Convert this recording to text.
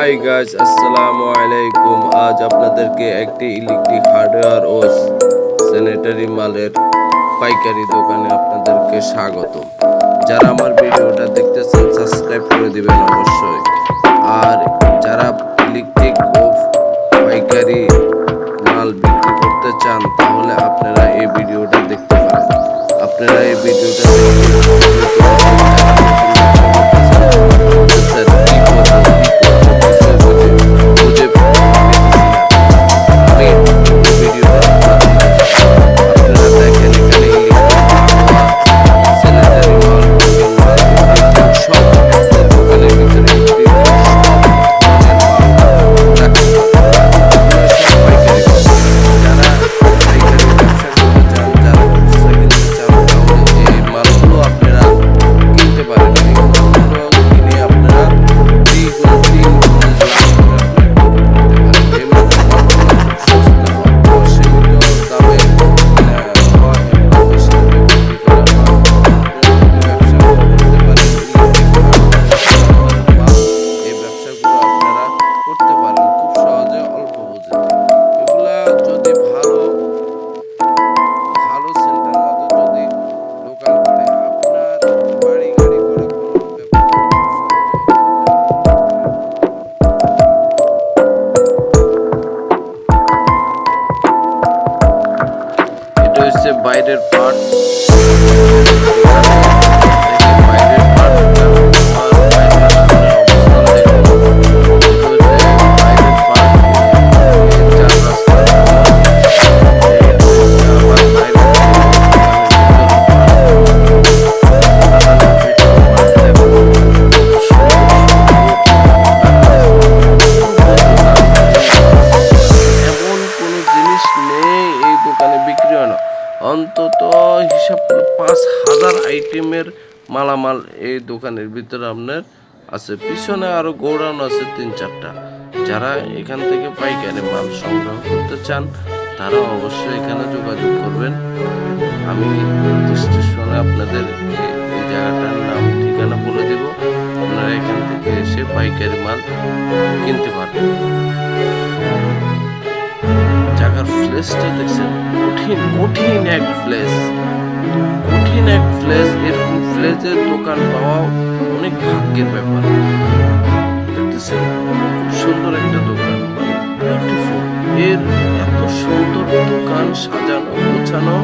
Hi guys আসসালামু আলাইকুম আজ আপনাদেরকে একটি ইলেকট্রিক হার্ডওয়্যার ও স্যানিটারি মালের পাইকারি দোকানে আপনাদেরকে স্বাগত যারা আমার ভিডিওটা দেখতেছেন সাবস্ক্রাইব করে দিবেন অবশ্যই। আর যারা ইলেকট্রিক ও পাইকারি মাল বিক্রি করতে চান, তাহলে আপনারা এই ভিডিওটা এমন কোনো জিনিস নেই এই দোকানে বিক্রি হয় না। অন্তত হিসাব করে, পাঁচ হাজার আইটেমের মালামাল এই দোকানের ভিতরে আপনার আছে। পিছনে আরও গোডাউন আছে তিন চারটা। যারা এখান থেকে পাইকারি মাল সংগ্রহ করতে চান, তারা অবশ্যই এখানে যোগাযোগ করবেন। আমি ডিসক্রিপশনে আপনাদের এই- জায়গাটার নাম, ঠিকানা বলে দেব। আপনারা এখান থেকে এসে পাইকারি মাল কিনতে পারবেন। জায়গার দেখছেন, কঠিন কঠিন এক ফ্লেস কঠিন এক ফ্লেস এরকম ফ্লেসের দোকান পাওয়া অনেক ভাগ্যের ব্যাপার। দেখতেছেন, খুব সুন্দর একটা দোকান বিউটিফুল এর এত সুন্দর দোকান সাজানো, গোছানো